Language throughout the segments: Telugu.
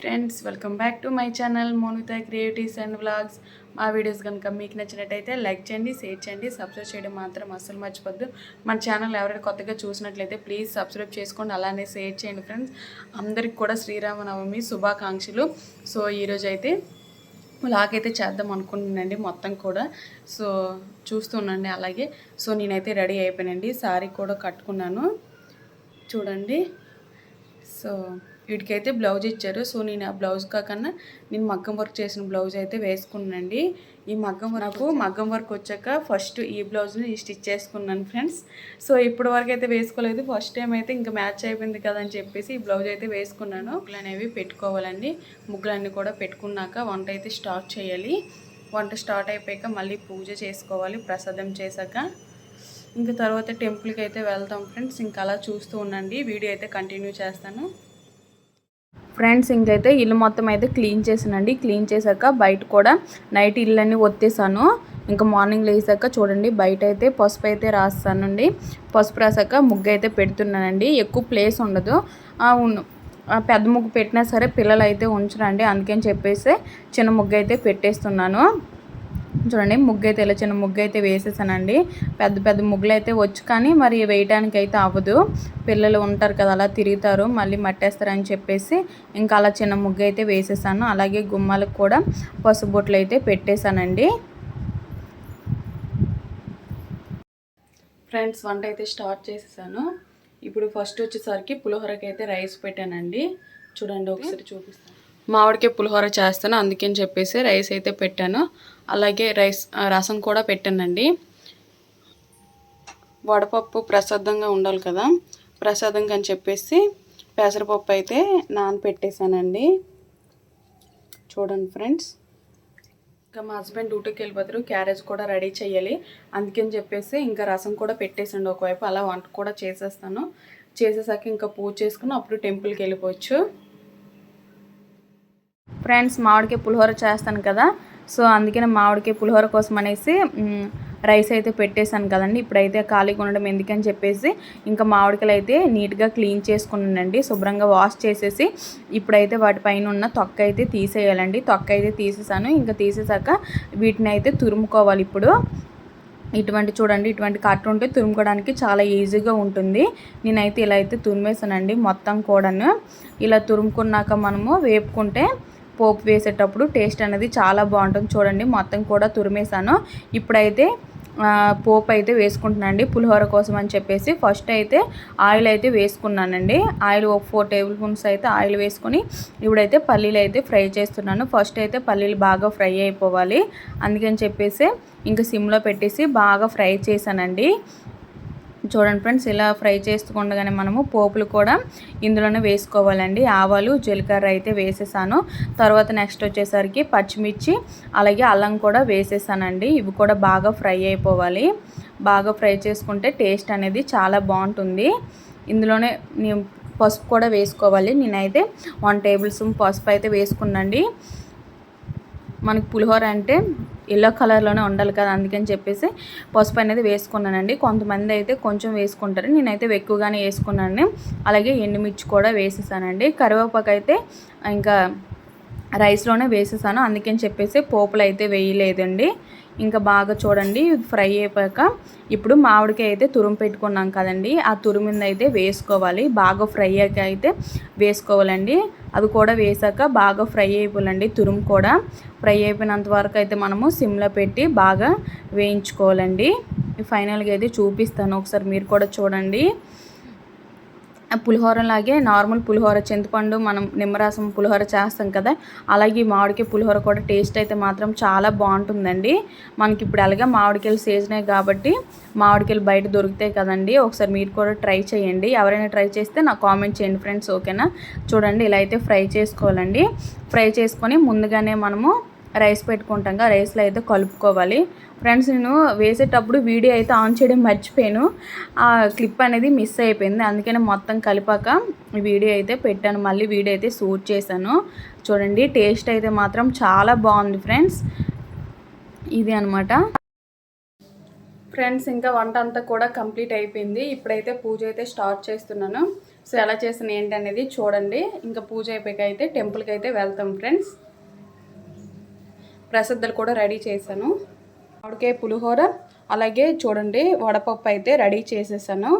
Friends welcome back to my channel Monitha creatives and vlogs. మా వీడియోస్ కనుక మీకు నచ్చినట్టయితే లైక్ చేయండి షేర్ చేయండి సబ్స్క్రైబ్ చేయడం మాత్రం అస్సలు మర్చిపోద్దు. మన ఛానల్ ఎవరైనా కొత్తగా చూసినట్లయితే ప్లీజ్ సబ్స్క్రైబ్ చేసుకోండి అలానే షేర్ చేయండి ఫ్రెండ్స్. అందరికి కూడా శ్రీరామనవమి శుభాకాంక్షలు. సో ఈరోజు అయితే లాగైతే చేద్దాం అనుకుంటున్నానండి మొత్తం కూడా. సో చూస్తున్నాండి అలాగే. సో నేనైతే రెడీ అయిపోయానండి శారీ కూడా కట్టుకున్నాను. చూడండి. సో వీటికైతే బ్లౌజ్ ఇచ్చారు. సో నేను ఆ బ్లౌజ్ కాకన్నా నేను మగ్గం వర్క్ చేసిన బ్లౌజ్ అయితే వేసుకున్నానండి. ఈ మగ్గం నాకు మగ్గం వర్క్ వచ్చాక ఫస్ట్ ఈ బ్లౌజ్ని స్టిచ్ చేసుకున్నాను ఫ్రెండ్స్. సో ఇప్పటి వరకు అయితే వేసుకోలేదు. ఫస్ట్ టైం అయితే ఇంకా మ్యాచ్ అయిపోయింది కదా అని చెప్పేసి ఈ బ్లౌజ్ అయితే వేసుకున్నాను. ముగ్గులు అనేవి పెట్టుకోవాలండి. ముగ్గులన్నీ కూడా పెట్టుకున్నాక వంట అయితే స్టార్ట్ చేయాలి. వంట స్టార్ట్ అయిపోయాక మళ్ళీ పూజ చేసుకోవాలి. ప్రసాదం చేశాక. ఇంకా తర్వాత టెంపుల్కి అయితే వెళ్తాం ఫ్రెండ్స్. ఇంకా అలా చూస్తూ ఉండండి. వీడియో అయితే కంటిన్యూ చేస్తాను. ఫ్రెండ్స్ ఇంకైతే ఇల్లు మొత్తం అయితే క్లీన్ చేసానండి క్లీన్ చేశాక బయట కూడా నైట్ ఇల్లన్నీ ఒత్తేసాను. ఇంకా మార్నింగ్ లేసాక చూడండి బయట అయితే పసుపు అయితే రాస్తానండి. పసుపు రాసాక ముగ్గు అయితే పెడుతున్నానండి. ఎక్కువ ప్లేస్ ఉండదు. పెద్ద ముగ్గు పెట్టినా సరే పిల్లలు అయితే ఉంచరండి. అందుకని చెప్పేసి చిన్న ముగ్గు అయితే పెట్టేస్తున్నాను. చూడండి ముగ్గు అయితే ఇలా చిన్న ముగ్గు అయితే వేసేసానండి. పెద్ద పెద్ద ముగ్గులు అయితే వచ్చు కానీ మరి వేయడానికి అయితే అవ్వదు. పిల్లలు ఉంటారు కదా అలా తిరుగుతారు మళ్ళీ మట్టేస్తారని చెప్పేసి ఇంకా అలా చిన్న ముగ్గు అయితే వేసేసాను. అలాగే గుమ్మాలకు కూడా పసుబొట్లు అయితే పెట్టేశానండి. ఫ్రెండ్స్ వంట అయితే స్టార్ట్ చేసేసాను. ఇప్పుడు ఫస్ట్ వచ్చేసరికి పులిహోరకి అయితే రైస్ పెట్టానండి. చూడండి ఒకసారి చూపిస్తాను. మామిడికాయ పులిహోర చేస్తాను అందుకని చెప్పేసి రైస్ అయితే పెట్టాను. అలాగే రైస్ రసం కూడా పెట్టానండి. వడపప్పు ప్రసాదంగా ఉండాలి కదా ప్రసాదంగా అని చెప్పేసి పెసరపప్పు అయితే నానపెట్టేశానండి. చూడండి ఫ్రెండ్స్. ఇంకా మా హస్బెండ్ డ్యూటీకి వెళ్ళిపోతారు క్యారేజ్ కూడా రెడీ చేయాలి. అందుకని చెప్పేసి ఇంకా రసం కూడా పెట్టేసండి ఒకవైపు అలా వంట కూడా చేసేస్తాను. చేసేసాక ఇంకా పూజ చేసుకుని అప్పుడు టెంపుల్కి వెళ్ళిపోవచ్చు. ఫ్రెండ్స్ మామిడికాయ పులిహోర చేస్తాను కదా సో అందుకని మామిడికాయ పులిహోర కోసం అనేసి రైస్ అయితే పెట్టేశాను కదండి. ఇప్పుడైతే ఖాళీగా ఉండడం ఎందుకని చెప్పేసి ఇంకా మామిడికాయలు అయితే నీట్గా క్లీన్ చేసుకున్నానండి. శుభ్రంగా వాష్ చేసేసి ఇప్పుడైతే వాటిపైన ఉన్న తొక్క అయితే తీసేయాలండి. తొక్క అయితే తీసేసాను. ఇంకా తీసేసాక వీటిని అయితే తురుముకోవాలి ఇప్పుడు. ఇటువంటి చూడండి ఇటువంటి కట్ట ఉంటే తురుముకోవడానికి చాలా ఈజీగా ఉంటుంది. నేనైతే ఇలా అయితే తురిమేసానండి మొత్తం కూడాను. ఇలా తురుముకున్నాక మనము వేపుకుంటే పోపు వేసేటప్పుడు టేస్ట్ అనేది చాలా బాగుంటుంది. చూడండి మొత్తం కూడా తురిమేసాను ఇప్పుడైతే పోపు అయితే వేసుకుంటున్నానండి పులిహోర కోసం అని చెప్పేసి ఫస్ట్ అయితే ఆయిల్ అయితే వేసుకున్నానండి. ఆయిల్ ఒక ఫోర్ టేబుల్ స్పూన్స్ అయితే ఆయిల్ వేసుకొని ఇప్పుడైతే పల్లీలు అయితే ఫ్రై చేస్తున్నాను. ఫస్ట్ అయితే పల్లీలు బాగా ఫ్రై అయిపోవాలి. అందుకని చెప్పేసి ఇంకా సిమ్లో పెట్టేసి బాగా ఫ్రై చేశానండి. చూడండి ఫ్రెండ్స్ ఇలా ఫ్రై చేసుకుండగానే మనము పోపులు కూడా ఇందులోనే వేసుకోవాలండి. ఆవాలు జీలకర్ర అయితే వేసేసాను. తర్వాత నెక్స్ట్ వచ్చేసరికి పచ్చిమిర్చి అలాగే అల్లం కూడా వేసేసానండి. ఇవి కూడా బాగా ఫ్రై అయిపోవాలి. బాగా ఫ్రై చేసుకుంటే టేస్ట్ అనేది చాలా బాగుంటుంది. ఇందులోనే పసుపు కూడా వేసుకోవాలి. నేనైతే వన్ టేబుల్ స్పూన్ పసుపు అయితే వేసుకున్నాండి. మనకి పులిహోర అంటే ఎల్లో కలర్లోనే ఉండాలి కదా అందుకని చెప్పేసి పసుపు అనేది వేసుకున్నానండి. కొంతమంది అయితే కొంచెం వేసుకుంటారు. నేనైతే ఎక్కువగానే వేసుకున్నాను. అలాగే ఎండుమిర్చి కూడా వేసేసానండి. కరివేపాకు అయితే ఇంకా రైస్లోనే వేసేసాను. అందుకని చెప్పేసి పోపులు అయితే వేయలేదండి. ఇంకా బాగా చూడండి ఫ్రై అయిపోయాక ఇప్పుడు మామిడికాయ అయితే తురుము పెట్టుకున్నాం కదండి ఆ తురుమింది అయితే వేసుకోవాలి. బాగా ఫ్రై అయ్యాక అయితే వేసుకోవాలండి. అది కూడా వేసాక బాగా ఫ్రై అయిపోవాలండి తురుము కూడా. ఫ్రై అయిపోయినంత వరకు అయితే మనము సిమ్లో పెట్టి బాగా వేయించుకోవాలండి. ఫైనల్గా అయితే చూపిస్తాను ఒకసారి మీరు కూడా చూడండి. పులిహోరలాగే నార్మల్ పులిహోర చింతపండు మనం నిమ్మరసం పులిహోర చేస్తాం కదా అలాగే ఈ మామిడికాయ పులిహోర కూడా టేస్ట్ అయితే మాత్రం చాలా బాగుంటుందండి. మనకి ఇప్పుడు అలాగే మామిడికాయలు సీజనే కాబట్టి మామిడికాయలు బయట దొరుకుతాయి కదండి ఒకసారి మీరు కూడా ట్రై చేయండి. ఎవరైనా ట్రై చేస్తే నాకు కామెంట్ చేయండి ఫ్రెండ్స్ ఓకేనా? చూడండి ఇలా అయితే ఫ్రై చేసుకోవాలండి. ఫ్రై చేసుకొని ముందుగానే మనము రైస్ పెట్టుకుంటాం కదా రైస్లో అయితే కలుపుకోవాలి. ఫ్రెండ్స్ నేను వేసేటప్పుడు వీడియో అయితే ఆన్ చేయడం మర్చిపోయాను. ఆ క్లిప్ అనేది మిస్ అయిపోయింది. అందుకని మొత్తం కలిపాక వీడియో అయితే పెట్టాను. మళ్ళీ వీడియో అయితే షూట్ చేశాను. చూడండి టేస్ట్ అయితే మాత్రం చాలా బాగుంది ఫ్రెండ్స్. ఇది అనమాట ఫ్రెండ్స్ ఇంకా వంట అంతా కూడా కంప్లీట్ అయిపోయింది. ఇప్పుడైతే పూజ అయితే స్టార్ట్ చేస్తున్నాను. సో ఎలా చేసిన ఏంటి అనేది చూడండి. ఇంకా పూజ అయిపోయాక అయితే టెంపుల్కి అయితే వెళ్తాం ఫ్రెండ్స్. ప్రసిద్ధలు కూడా రెడీ చేశాను. మామిడికాయ పులిహోర అలాగే చూడండి వడపప్పు అయితే రెడీ చేసేసాను.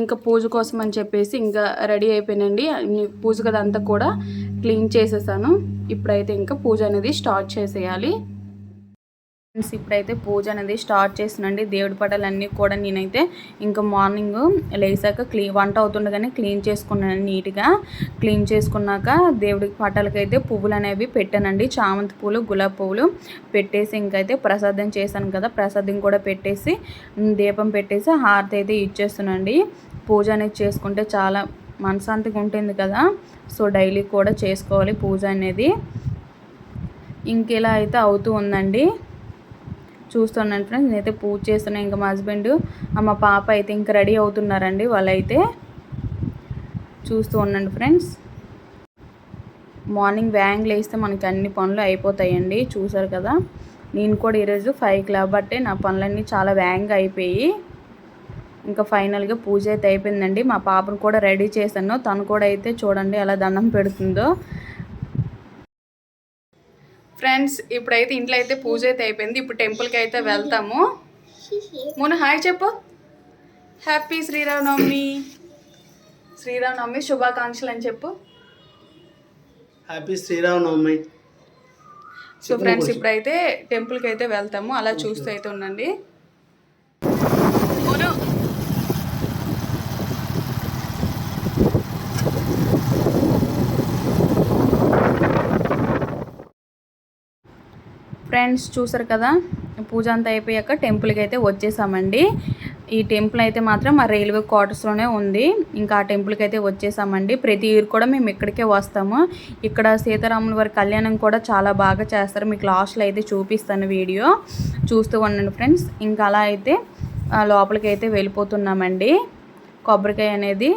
ఇంకా పూజ కోసం అని చెప్పేసి ఇంకా రెడీ అయిపోయినండి. పూజ కదంతా కూడా క్లీన్ చేసేసాను. ఇప్పుడైతే ఇంకా పూజ అనేది స్టార్ట్ చేసేయాలి. ఫ్రెండ్స్ ఇప్పుడైతే పూజ అనేది స్టార్ట్ చేసినండి దేవుడి పటాలన్నీ కూడా నేనైతే ఇంకా మార్నింగ్ లేసాక క్లీ వంట అవుతుండగానే క్లీన్ చేసుకున్నాను నీట్గా. క్లీన్ చేసుకున్నాక దేవుడి పటాలకైతే పువ్వులు అనేవి పెట్టానండి. చామంతి పూలు గులాబీ పువ్వులు పెట్టేసి ఇంకైతే ప్రసాదం చేశాను కదా ప్రసాదం కూడా పెట్టేసి దీపం పెట్టేసి హారతి అయితే ఇచ్చేస్తున్నాండి పూజ అనేది చేసుకుంటే చాలా మనశాంతిగా ఉంటుంది కదా సో డైలీ కూడా చేసుకోవాలి పూజ అనేది. ఇంకెలా అయితే అవుతూ ఉందండి. చూస్తున్నాను ఫ్రెండ్స్ నేనైతే పూజ చేస్తున్నాను ఇంకా మా హస్బెండ్ మా పాప అయితే ఇంకా రెడీ అవుతున్నారండి. వాళ్ళైతే చూస్తూ ఉండండి ఫ్రెండ్స్ మార్నింగ్ వ్యాంగ్ లేస్తే మనకి అన్ని పనులు అయిపోతాయండి. చూసారు కదా? నేను కూడా ఈరోజు క్లాబ్ బట్టే నా పనులన్నీ చాలా వ్యాంగ్ అయిపోయి ఇంకా ఫైనల్గా పూజ అయితే అయిపోయిందండి. మా పాపను కూడా రెడీ చేశాను. తను కూడా అయితే చూడండి ఎలా దండం పెడుతుందో. ఫ్రెండ్స్ ఇప్పుడైతే ఇంట్లో అయితే పూజ అయితే అయిపోయింది. ఇప్పుడు టెంపుల్కి అయితే వెళ్తాము. మొన్న హాయ్ చెప్పు. హ్యాపీ శ్రీరామనవమి శ్రీరామనవమి శుభాకాంక్షలు అని చెప్పు. హ్యాపీ శ్రీరామనవమి సో ఫ్రెండ్స్ ఇప్పుడైతే టెంపుల్కి అయితే వెళ్తాము. అలా చూస్తూ అయితే ఉండండి మోను. ఫ్రెండ్స్ చూసారు కదా పూజ అంతా అయిపోయాక టెంపుల్కి అయితే వచ్చేసామండి. ఈ టెంపుల్ అయితే మాత్రం మా రైల్వే క్వార్టర్స్లోనే ఉంది. ఇంకా ఆ టెంపుల్కి అయితే వచ్చేసామండి. ప్రతి ఇయర్ కూడా మేము ఇక్కడికే వస్తాము. ఇక్కడ సీతారాముల వారి కళ్యాణం కూడా చాలా బాగా చేస్తారు. మీకు లాస్ట్లో అయితే చూపిస్తాను వీడియో. చూస్తూ ఉండండి ఫ్రెండ్స్. ఇంకా అలా అయితే లోపలికి అయితే వెళ్ళిపోతున్నామండి. కొబ్బరికాయ అనేది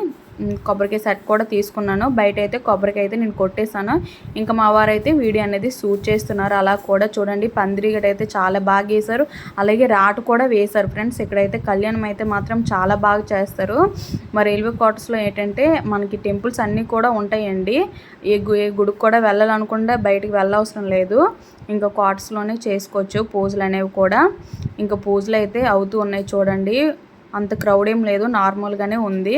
కొబ్బరికాయ సెట్ కూడా తీసుకున్నాను. బయట అయితే కొబ్బరికాయ అయితే నేను కొట్టేశాను. ఇంకా మా వారు అయితే వీడియో అనేది షూట్ చేస్తున్నారు. అలా కూడా చూడండి. పందిరి అయితే చాలా బాగా వేశారు. అలాగే రాటు కూడా వేశారు ఫ్రెండ్స్. ఇక్కడైతే కళ్యాణం అయితే మాత్రం చాలా బాగా చేస్తారు. మరి రైల్వే క్వార్టర్స్లో ఏంటంటే మనకి టెంపుల్స్ అన్నీ కూడా ఉంటాయండి. ఏ గు ఏ గుడికి కూడా వెళ్ళాలనుకుంటే బయటికి వెళ్ళవసరం లేదు. ఇంకా క్వార్టర్స్లోనే చేసుకోవచ్చు పూజలు అనేవి కూడా. ఇంకా పూజలు అయితే అవుతూ ఉన్నాయి చూడండి. అంత క్రౌడ్ ఏం లేదు నార్మల్గానే ఉంది.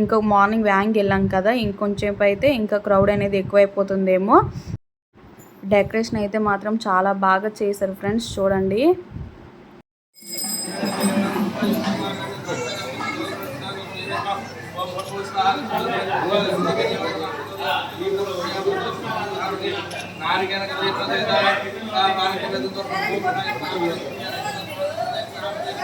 ఇంకా మార్నింగ్ వ్యాంగ్ వెళ్ళాం కదా ఇంకొంచెంసేపు అయితే ఇంకా క్రౌడ్ అనేది ఎక్కువైపోతుందేమో. డెకరేషన్ అయితే మాత్రం చాలా బాగా చేశారు ఫ్రెండ్స్ చూడండి.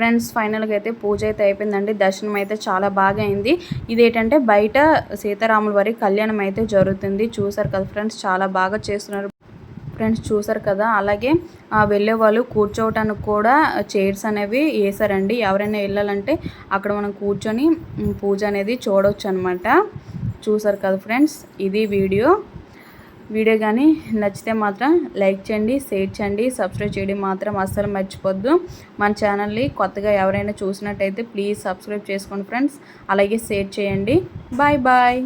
ఫ్రెండ్స్ ఫైనల్గా అయితే పూజ అయితే అయిపోయిందండి. దర్శనం అయితే చాలా బాగా అయింది. ఇదేంటంటే బయట సీతారాముల వారి కళ్యాణం అయితే జరుగుతుంది. చూసారు కదా ఫ్రెండ్స్ చాలా బాగా చేస్తున్నారు. ఫ్రెండ్స్ చూసారు కదా? అలాగే వెళ్ళే వాళ్ళు కూర్చోవటానికి కూడా చైర్స్ అనేవి వేసారండి ఎవరైనా వెళ్ళాలంటే అక్కడ మనం కూర్చొని పూజ అనేది చూడవచ్చు అనమాట చూసారు కదా ఫ్రెండ్స్ ఇది వీడియో. వీడియో కానీ నచ్చితే మాత్రం లైక్ చేయండి షేర్ చేయండి సబ్స్క్రైబ్ చేయడం మాత్రం అస్సలు మర్చిపోద్దు. మన ఛానల్ని కొత్తగా ఎవరైనా చూసినట్టయితే ప్లీజ్ సబ్స్క్రైబ్ చేసుకోండి ఫ్రెండ్స్. అలాగే షేర్ చేయండి. Bye bye.